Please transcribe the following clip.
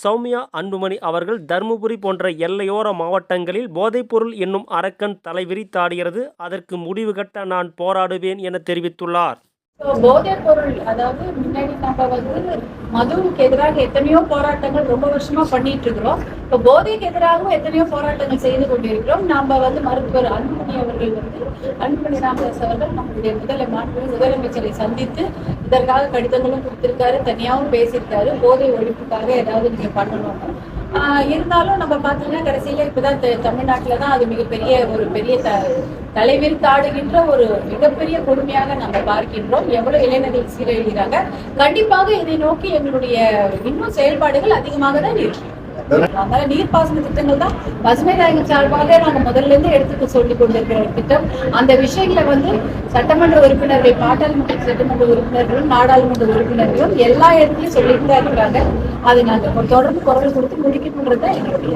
சௌமியா அன்புமணி அவர்கள் தருமபுரி போன்ற எல்லையோர மாவட்டங்களில் போதைப்பொருள் என்னும் அரக்கன் தலைவிரித்தாடுகிறது அதற்கு முடிவு கட்ட நான் போராடுவேன் என தெரிவித்துள்ளார். போதைப் பொருள் அதாவது முன்னாடி நம்ம வந்து மதுவுக்கு எதிராக எத்தனையோ போராட்டங்கள் ரொம்ப வருஷமா பண்ணிட்டு இருக்கிறோம். இப்போ போதைக்கு எதிராகவும் எத்தனையோ போராட்டங்கள் செய்து கொண்டிருக்கிறோம். நாம வந்து மருத்துவர் அன்புமணி அவர்கள் வந்து அன்புமணி ராமதாஸ் அவர்கள் நம்மளுடைய முதல மாண்பு முதலமைச்சரை சந்தித்து இதற்காக கடிதங்களும் கொடுத்திருக்காரு தனியாகவும் பேசியிருக்காரு. போதை ஒழிப்புக்காக ஏதாவது நீங்க பண்ணணும். ஆஹ் இருந்தாலும் நம்ம பார்த்தீங்கன்னா கடைசியில இப்பதான் த- தான் அது மிகப்பெரிய ஒரு பெரிய த தலைவிரித்தாடுகின்ற ஒரு மிகப்பெரிய கொடுமையாக நம்ம பார்க்கின்றோம். எவ்வளவு இளைஞர்கள் சீரழிகிறாங்க. கண்டிப்பாக இதை நோக்கி எங்களுடைய இன்னும் செயல்பாடுகள் அதிகமாக தான் இருக்கு. அதனால நீர்ப்பாசன திட்டங்கள் தான் பசுமை நாயகம் சார்பாக நாங்க முதல்ல இருந்து எடுத்துக்க சொல்லி கொண்டிருக்கிற திட்டம். அந்த விஷயங்களை வந்து சட்டமன்ற உறுப்பினர்கள் பாட்டாளுமன்ற சட்டமன்ற உறுப்பினர்களும் நாடாளுமன்ற உறுப்பினர்களும் எல்லா இடத்துலயும் சொல்லிட்டு தான் இருக்கிறாங்க அது நாங்க தொடர்ந்து குரல் கொடுத்து முடிக்கணுன்றது எங்களுடைய